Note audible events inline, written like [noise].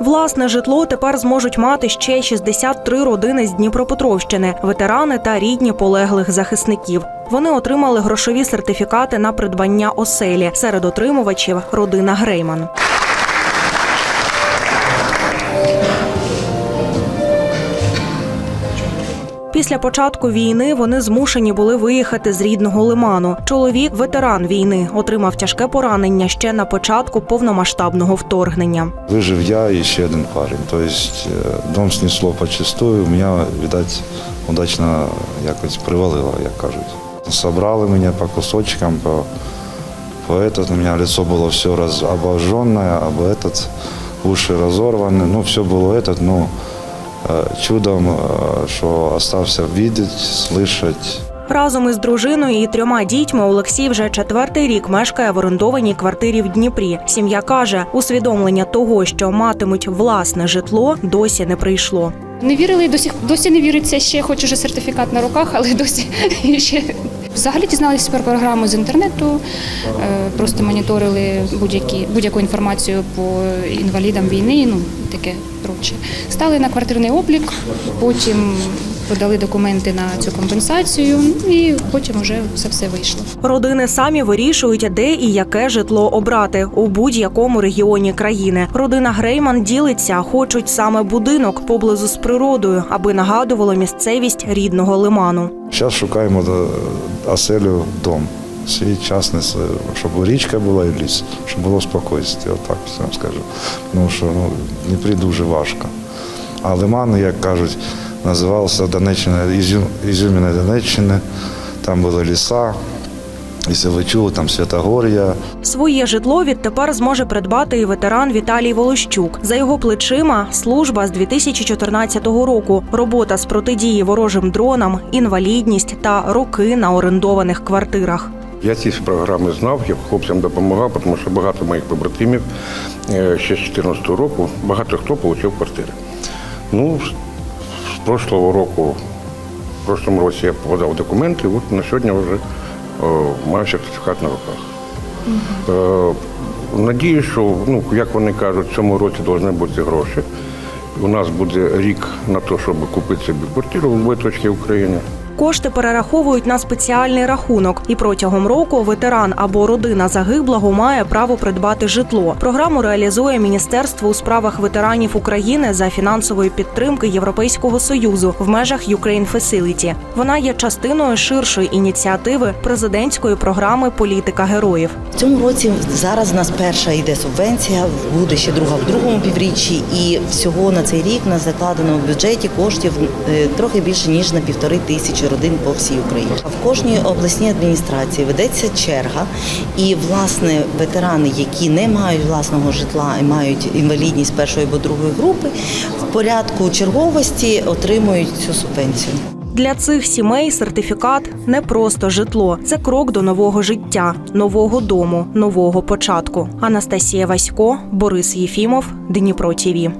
Власне житло тепер зможуть мати ще 63 родини з Дніпропетровщини, ветерани та рідні полеглих захисників. Вони отримали грошові сертифікати на придбання оселі. Серед отримувачів родина Грейман. Після початку війни вони змушені були виїхати з рідного лиману. Чоловік, ветеран війни, отримав тяжке поранення ще на початку повномасштабного вторгнення. Вижив я і ще один парень. Тобто е, дом снесло почистую, мене, видать, удачно якось привалило, як кажуть. Собрали мене по кусочкам, по, по этот, у мене лицо було все роз, обожженное, об этот, уши разорваны, ну все було этот, ну е, чудом, е, що остався видеть, слышать. Разом із дружиною і трьома дітьми Олексій вже четвертий рік мешкає в орендованій квартирі в Дніпрі. Сім'я каже, усвідомлення того, що матимуть власне житло, досі не прийшло. Не вірили і досі, досі не віриться. Ще хоч уже сертифікат на руках, але [laughs] досі ще. Взагалі дізналися про програму з інтернету, е, просто моніторили будь-яку інформацію по інвалідам війни, ну таке проче. Стали на квартирний облік, потім подали документи на цю компенсацію, ну, і потім вже все все вийшло. Родини самі вирішують, де і яке житло обрати у будь-якому регіоні країни. Родина Грейман ділиться, хочуть саме будинок поблизу з природою, аби нагадувало місцевість рідного лиману. Зараз шукаємо е, оселю, дом. Свій частний, с- щоб річка була і ліс, щоб було спокійствие, отак вам скажу. Тому що ну, Дніпрі дуже важко. А лиман, як кажуть, називався Донеччина, Ізюм, Ізюміна Донеччини, там були ліса, ви чули, там Святогор'я, Своє житло відтепер зможе придбати і ветеран Віталій Волощук. За його плечима служба з 2014 року, робота з протидії ворожим дронам, інвалідність та роки на орендованих квартирах. Я ці програми знав, я хлопцям допомагав, тому що багато моїх побратимів е, ще з 2014 року багато хто отримав квартири. Ну, прошлого року, в прошлому році я подав документи, от на сьогодні вже о, маю сертифікат на руках. Е, Надію, що, ну, як вони кажуть, в цьому році повинні бути гроші. У нас буде рік на те, щоб купити собі квартиру в будь-якій точці України. Кошти перераховують на спеціальний рахунок, і протягом року ветеран або родина загиблого має право придбати житло. Програму реалізує Міністерство у справах ветеранів України за фінансової підтримки Європейського союзу в межах Ukraine Facility. Вона є частиною ширшої ініціативи президентської програми Політика героїв. В цьому році зараз у нас перша йде субвенція, буде ще друга в другому півріччі, і всього на цей рік нас закладено в бюджеті коштів е, трохи більше ніж на півтори тисячі родин по всій Україні. В кожній обласній адміністрації ведеться черга, і власне ветерани, які не мають власного житла і мають інвалідність першої або другої групи, в порядку черговості отримують цю субвенцію. Для цих сімей сертифікат не просто житло, це крок до нового життя, нового дому, нового початку. Анастасія Васько, Борис Єфімов, Дніпро ТІВІ.